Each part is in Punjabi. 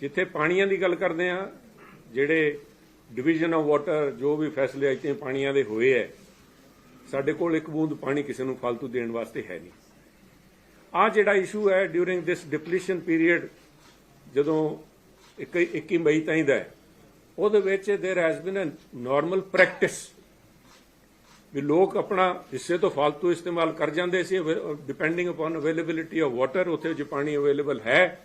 ਜਿੱਥੇ ਪਾਣੀਆਂ ਦੀ ਗੱਲ ਕਰਦੇ ਆ ਜਿਹੜੇ ਡਿਵੀਜ਼ਨ ਆਫ ਵਾਟਰ ਜੋ ਵੀ ਫੈਸਲੇ ਅੱਜ ਪਾਣੀਆਂ ਦੇ ਹੋਏ ਐ ਸਾਡੇ ਕੋਲ ਇੱਕ ਬੂੰਦ ਪਾਣੀ ਕਿਸੇ ਨੂੰ ਫालतू ਦੇਣ ਵਾਸਤੇ ਹੈ ਨਹੀਂ। ਆ ਜਿਹੜਾ ਇਸ਼ੂ ਹੈ ਡਿਊਰਿੰਗ ਦਿਸ ਡਿਪਲੀਸ਼ਨ ਪੀਰੀਅਡ ਜਦੋਂ 21 ਮਈ ਤਾਈ ਦਾ ਉਹਦੇ ਵਿੱਚ there has been a normal practice ਵੀ ਲੋਕ ਆਪਣਾ ਹਿੱਸੇ ਤੋਂ ਫालतू ਇਸਤੇਮਾਲ ਕਰ ਜਾਂਦੇ ਸੀ depending upon availability of water ਉੱਥੇ ਜੇ ਪਾਣੀ ਅਵੇਲੇਬਲ ਹੈ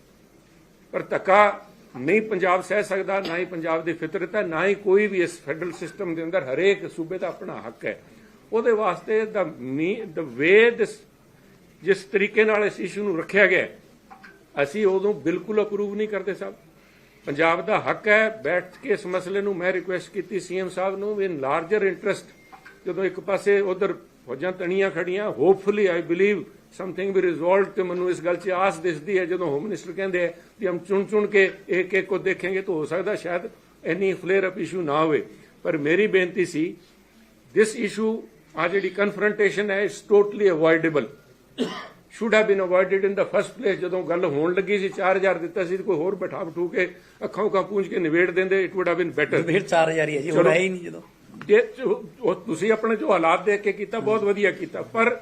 ਪਰ ਧੱਕਾ ਨਹੀਂ ਪੰਜਾਬ ਸਹਿ ਸਕਦਾ, ਨਾ ਹੀ ਪੰਜਾਬ ਦੀ ਫਿਤਰਤ ਹੈ, ਨਾ ਹੀ ਕੋਈ ਵੀ ਇਸ ਫੈਡਰਲ ਸਿਸਟਮ ਦੇ ਅੰਦਰ ਹਰੇਕ ਸੂਬੇ ਦਾ ਆਪਣਾ ਹੱਕ ਹੈ। ਉਹਦੇ ਵਾਸਤੇ ਦਾ ਦ ਵੇ, ਦਿਸ, ਜਿਸ ਤਰੀਕੇ ਨਾਲ ਇਸ ਇਸ਼ੂ ਨੂੰ ਰੱਖਿਆ ਗਿਆ, ਅਸੀਂ ਉਦੋਂ ਬਿਲਕੁਲ ਅਪਰੂਵ ਨਹੀਂ ਕਰਦੇ ਸਾਹਿਬ ਪੰਜਾਬ ਦਾ ਹੱਕ ਹੈ, ਬੈਠ ਕੇ ਇਸ ਮਸਲੇ ਨੂੰ ਮੈਂ ਰਿਕੁਐਸਟ ਕੀਤੀ ਸੀਐਮ ਸਾਹਿਬ ਨੂੰ ਇਨ ਲਾਰਜਰ ਇੰਟਰਸਟ ਜਦੋਂ ਇੱਕ ਪਾਸੇ ਉਧਰ ਫੌਜਾਂ ਤਣੀਆਂ ਖੜੀਆਂ hopefully I believe something we resolved ਤੇ ਮੈਨੂੰ ਇਸ ਗੱਲ 'ਚ ਆਸ ਦਿਸਦੀ ਹੈ ਜਦੋਂ ਹੋਮ ਮਿਨਿਸਟਰ ਕਹਿੰਦੇ ਆ ਵੀ ਹਮ ਚੁਣ ਚੁਣ ਕੇ ਇੱਕ ਇੱਕ ਕੋ ਦੇਖਾਂਗੇ ਤਾਂ ਹੋ ਸਕਦਾ ਸ਼ਾਇਦ ਇੰਨੀ ਫਲੇਅਰ ਅਪ ਇਸ਼ੂ ਨਾ ਹੋਵੇ। ਪਰ ਮੇਰੀ ਬੇਨਤੀ ਸੀ this issue ਆ ਜਿਹੜੀ ਕਨਫਰੰਟੇਸ਼ਨ ਹੈ it's totally avoidable should have been avoided in the first place ਜਦੋਂ ਗੱਲ ਹੋਣ ਲੱਗੀ ਸੀ 4000 ਦਿੱਤਾ ਸੀ ਕੋਈ ਹੋਰ ਬਿਠਾ ਬਠੂ ਕੇ ਅੱਖਾਂ ਉੱਖਾਂ ਪੂੰਝ ਕੇ ਨਿਬੇੜ ਦਿੰਦੇ it would have been better ਫਿਰ 4000 ਹੀ ਹੈ ਜੀ ਹੁਣ। ਹੈ ਹੀ ਨਹੀਂ ਜਦੋਂ। ਉਹ ਤੁਸੀਂ ਆਪਣੇ ਜੋ ਹਾਲਾਤ ਦੇਖ ਕੇ ਕੀਤਾ ਬਹੁਤ ਵਧੀਆ ਕੀਤਾ ਪਰ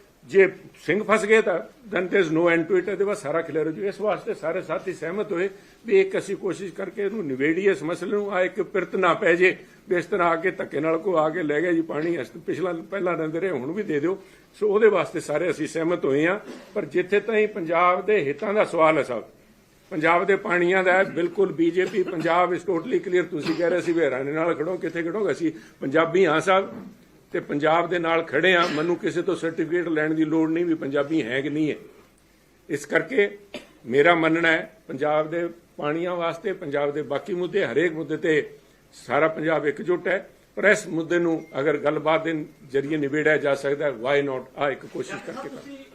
ਜੇ ਸਿੰਘ ਫਸ ਗਏ ਤਾਂ then there is no end to it ਇਹਦੇ ਬਾਅਦ ਸਾਰਾ ਕਲੀਅਰ ਹੋ ਜੂ। ਇਸ ਵਾਸਤੇ ਸਾਰੇ ਸਾਥੀ ਸਹਿਮਤ ਹੋਏ ਵੀ ਇੱਕ ਅਸੀਂ ਕੋਸ਼ਿਸ਼ ਕਰਕੇ ਇਹਨੂੰ ਨਿਬੇੜੀਏ ਇਸ ਮਸਲੇ ਨੂੰ। ਆ ਇੱਕ ਪਿਰਤ ਨਾ ਪੈ ਜੇ ਵੀ ਇਸ ਤਰ੍ਹਾਂ ਆ ਕੇ ਧੱਕੇ ਨਾਲ ਕੋ ਆ ਕੇ ਲੈ ਗਿਆ ਜੀ ਪਾਣੀ ਅਸੀਂ ਪਿਛਲਾ ਪਹਿਲਾਂ ਰਹਿੰਦੇ ਰਹੇ ਹੁਣ ਵੀ ਦੇ ਦਿਓ। ਸੋ ਉਹਦੇ ਵਾਸਤੇ ਸਾਰੇ ਅਸੀਂ ਸਹਿਮਤ ਹੋਏ ਆ ਪਰ ਜਿੱਥੇ ਤਾਈਂ ਪੰਜਾਬ ਦੇ ਹਿੱਤਾਂ ਦਾ ਸਵਾਲ ਹੈ ਸਾਹਿਬ ਪੰਜਾਬ ਦੇ ਪਾਣੀਆਂ ਦਾ ਹੈ, ਬਿਲਕੁਲ ਬੀਜੇਪੀ ਪੰਜਾਬ ਇਸ ਟੋਟਲੀ ਕਲੀਅਰ ਤੁਸੀਂ ਕਹਿ ਰਹੇ ਸੀ ਵੀ ਹਰਿਆਣੇ ਨਾਲ ਖੜੋ ਕਿੱਥੇ ਖੜੋਗੇ? ਅਸੀਂ ਪੰਜਾਬੀ ਹਾਂ ਸਾਹਿਬ ਤੇ ਪੰਜਾਬ ਦੇ ਨਾਲ ਖੜੇ ਆ, ਮੈਨੂੰ ਕਿਸੇ ਤੋਂ ਸਰਟੀਫਿਕੇਟ ਲੈਣ ਦੀ ਲੋੜ ਨਹੀਂ ਵੀ ਪੰਜਾਬੀ ਹੈ ਕਿ ਨਹੀਂ ਹੈ। ਇਸ ਕਰਕੇ ਮੇਰਾ ਮੰਨਣਾ ਹੈ, ਪੰਜਾਬ ਦੇ ਪਾਣੀਆਂ ਵਾਸਤੇ, ਪੰਜਾਬ ਦੇ ਬਾਕੀ ਮੁੱਦੇ, ਹਰੇਕ ਮੁੱਦੇ ਤੇ ਸਾਰਾ ਪੰਜਾਬ ਇਕਜੁੱਟ ਹੈ। ਪਰ ਇਸ ਮੁੱਦੇ ਨੂੰ ਅਗਰ ਗੱਲਬਾਤ ਦੇ ਜਰੀਏ ਨਿਬੇੜਿਆ ਜਾ ਸਕਦਾ ਹੈ ਵਾਈ ਨਾਟ ਆ ਇੱਕ ਕੋਸ਼ਿਸ਼ ਕਰਕੇ ਕਰ।